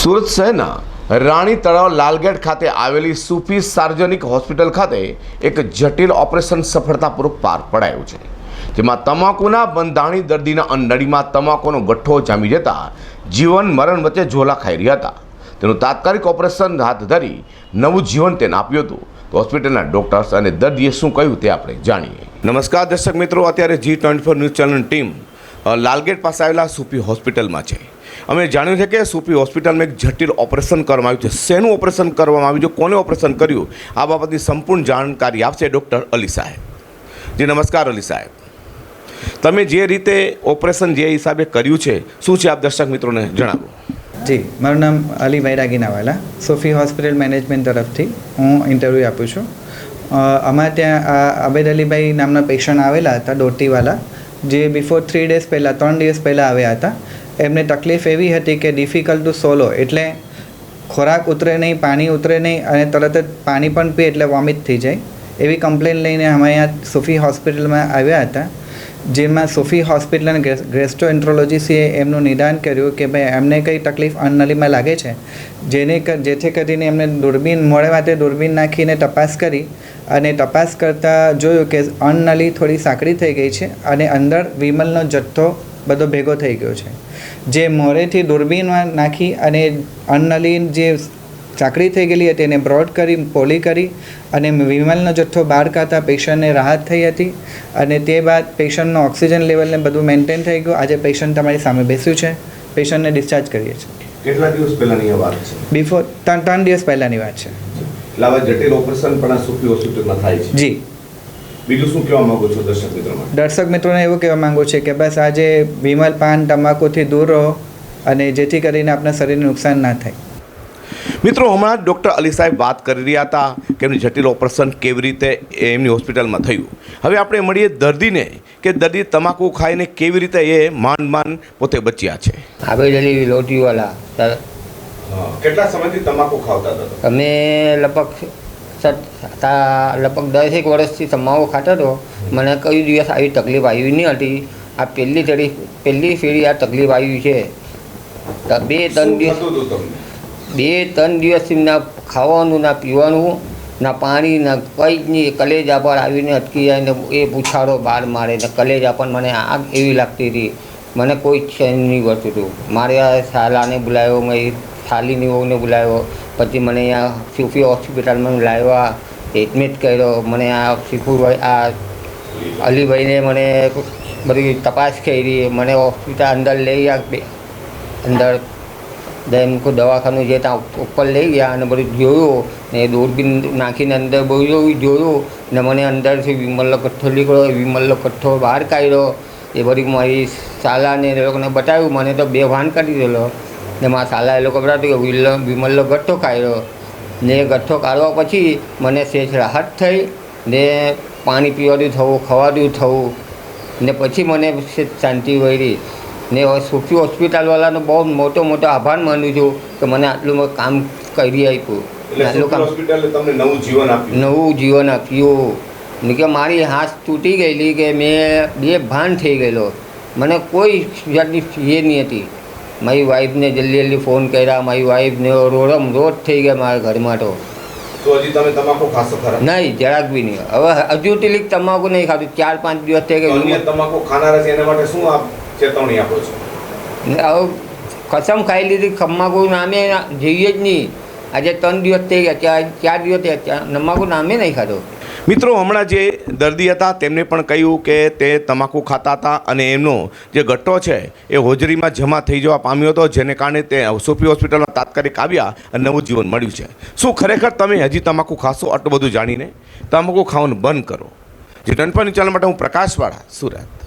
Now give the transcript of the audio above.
સુરત શહેરના રાણી તળાવ લાલગેટ ખાતે આવેલી સુફી સાર્વજનિક હોસ્પિટલ ખાતે એક જટિલ ઓપરેશન સફળતાપૂર્વક પાર પડાયું છે. જેમાં તમાકુના બંધાણી દર્દીના અંડળીમાં તમાકુનો ગઠ્ઠો જામી જતા જીવન મરણ વચ્ચે ઝોલા ખાઈ રહ્યા હતા. તેનું તાત્કાલિક ઓપરેશન હાથ ધરી નવું જીવન તેને આપ્યું હતું. તો હોસ્પિટલના ડોક્ટર્સ અને દર્દીએ શું કહ્યું તે આપણે જાણીએ. નમસ્કાર દર્શક મિત્રો, અત્યારે G twenty four news channel team Lalgate પાસે આવેલા સુપી હોસ્પિટલમાં છે. અમે જાણ્યું છે કે સુપી હોસ્પિટલમાં એક જટિલ ઓપરેશન કરવામાં આવ્યું છે. શેનું ઓપરેશન કરવામાં આવ્યું છે? કોને ઓપરેશન કર્યું? આ બાબતની સંપૂર્ણ જાણકારી આપશે ડૉક્ટર અલી સાહેબ. જી, નમસ્કાર અલી સાહેબ. તમે જે રીતે ઓપરેશન જે હિસાબે કર્યું છે, શું છે આપ દર્શક મિત્રોને જણાવો? જી, મારું નામ અલી બૈરાગી નાવાલા સોફી હોસ્પિટલ મેનેજમેન્ટ તરફથી હું ઇન્ટરવ્યૂ આપું છું. અમારે ત્યાં આબેદ અલીભાઈ નામના પેશન્ટ આવેલા હતા, ડોટીવાલા, જે બિફોર થ્રી ડેઝ પહેલાં, ત્રણ દિવસ પહેલાં આવ્યા હતા. એમને તકલીફ એવી હતી કે ડિફિકલ્ટ ટુ સોલો એટલે ખોરાક ઉતરે નહીં, પાણી ઉતરે નહીં અને તરત જ પાણી પણ પીએ એટલે વોમિટ થઈ જાય. એવી કમ્પ્લેન લઈને અમે અહીંયા સુફી હોસ્પિટલમાં આવ્યા હતા, જેમાં સુફી હોસ્પિટલ અને ગ્રેસ્ટોએન્ટ્રોલોજીસીએ એમનું નિદાન કર્યું કે ભાઈ, એમને કંઈ તકલીફ અન્નલીમાં લાગે છે? જેને જેથી કરીને એમને દૂરબીન મોડે વાતે દૂરબીન નાખીને તપાસ કરી અને તપાસ કરતાં જોયું કે અન્નલી થોડી સાંકડી થઈ ગઈ છે અને અંદર વિમલનો જથ્થો બધો ભેગો થઈ ગયો છે. જે મોરેથી દૂરબીનમાં નાખી અને અન્નલીન જે ચાકડી થઈ ગયેલી હતી એને બ્રોડ કરી પોલી કરી અને વિમલનો જથ્થો બહાર કાઢતા પેશન્ટને રાહત થઈ હતી અને તે બાદ પેશન્ટનો ઓક્સિજન લેવલને બધું મેન્ટેન થઈ ગયું. આજે પેશન્ટ તમારી સામે બેસ્યું છે. પેશન્ટને ડિસ્ચાર્જ કરીએ છીએ. કેટલા દિવસ પહેલાંની વાત છે? બિફોર ત્રણ ત્રણ દિવસ પહેલાંની વાત છે. લાવા જટિલ ઓપરેશન પણ આ સુપી હોસ્પિટલમાં થાય છે. જી. બીજું શું કહેવા માંગુ છો દર્શક મિત્રો દર્શક મિત્રોને એવું કહેવા માંગુ છે કે બસ આજે વિમલ પાન તમાકુથી દૂર રહો અને જેથી કરીને આપણા શરીરને નુકસાન ના થાય. મિત્રો હમણાં જ ડૉક્ટર અલી સાહેબ વાત કરી રહ્યા હતા કે એમની જટિલ ઓપરેશન કેવી રીતે એમની હોસ્પિટલમાં થયું. હવે આપણે મળીએ દર્દીને કે દર્દી તમાકુ ખાઈને કેવી રીતે એ માંડ માંડ પોતે બચ્યા છે. આબેદ લોટીવાલા કેટલા સમયથી તમાકુ ખાવતા હતા? અમે લગભગ લગભગ દસેક વર્ષથી સમાવો ખાતો હતો. મને કઈ દિવસ આવી તકલીફ આવી નહીં હતી. આ પહેલી ફેરી પહેલી ફેરી આ તકલીફ આવી છે. તો બે ત્રણ દિવસ બે ત્રણ દિવસથી ના ખાવાનું ના પીવાનું ના પાણી ના કંઈ જ નહીં. કલેજા પર આવીને અટકી જાય ને એ પૂછાડો બહાર મારે. ને કલેજા પણ મને આગ એવી લાગતી હતી. મને કોઈ જ નહીં કરતું હતું મારે આ શાલાને બોલાવ્યો મેં શાલીની વહુને બોલાવ્યો. પછી મને આ સુફી હોસ્પિટલમાં લાવ્યા એડમિટ કર્યો, મને આ શીખુભાઈ આ અલીભાઈને મને બધી તપાસ કરી, મને હોસ્પિટલ અંદર લઈ ગયા અંદર દેન કોઈ દવાખાનું જે ત્યાં ઉપર લઈ ગયા અને બધું જોયું ને દૂરબીન નાખીને અંદર બહુ જોયું ને મને અંદરથી વિમલનો કઠ્ઠો નીકળ્યો વિમલનો કઠ્ઠો બહાર કાઢ્યો. એ બધી મારી શાલાને એ લોકોને બતાવ્યું, મને તો બે ભાન કરી દેલો ને મારા સાલા એ લોકો બતાવ્યું કે વિમલનો ગઠ્ઠો કાઢ્યો. ને ગઠ્ઠો કાઢવા પછી મને સેજ રાહત થઈ ને પાણી પીવાતું થવું ખવાતું થવું. ને પછી મને શાંતિ વળી. ને હવે સુખી હોસ્પિટલવાળાનો બહુ મોટો મોટો આભાર માનું છું કે મને આટલું કામ કરી આપ્યું. આટલું કામ નવું જીવન આપ્યું. નવું જીવન આપ્યું. ને કે મારી હાથ તૂટી ગયેલી કે મેં બે ભાન થઈ ગયેલો. મને કોઈ જાતની એ નહીં હતી. મારી વાઈફને જલ્દી જલ્દી ફોન કર્યા. મારી વાઈફને રોડમ રોડ થઈ ગયા મારા ઘરમાં તો. તો હજી તમે તમાકુ ખાશો ખરા? નહીં જરાક બી નહીં. હવે હજુ ટીલીક તમાકુ નહીં ખાધું. ચાર પાંચ દિવસ થઈ ગયા તમાકુ ખાનારા છે એના માટે શું આપ ચેતવણી આપો છો? હવે કસમ ખાઈ લીધી. ખમ્માકુ નામે જઈએ જ નહીં. આજે ત્રણ દિવસ થઈ ગયા. ચાર ચાર દિવસ થયા નમાકુ નામે નહીં ખાધો. મિત્રો, હમણાં જે દર્દી હતા, તેમને પણ કહ્યું કે તે તમાકુ ખાતા હતા અને એમનો જે ગટ્ટો છે, એ હોજરીમાં જમા થઈ જવા પામ્યો હતો, જેને કારણે તે સોપી હોસ્પિટલમાં તાત્કાલિક આવ્યા અને નવું જીવન મળ્યું છે. શું ખરેખર તમે હજી તમાકુ ખાશો? આટલું બધું જાણીને? તમાકુ ખાવાનું બંધ કરો. જે ટનપાની ચેનલ માટે હું પ્રકાશવાળા, સુરત.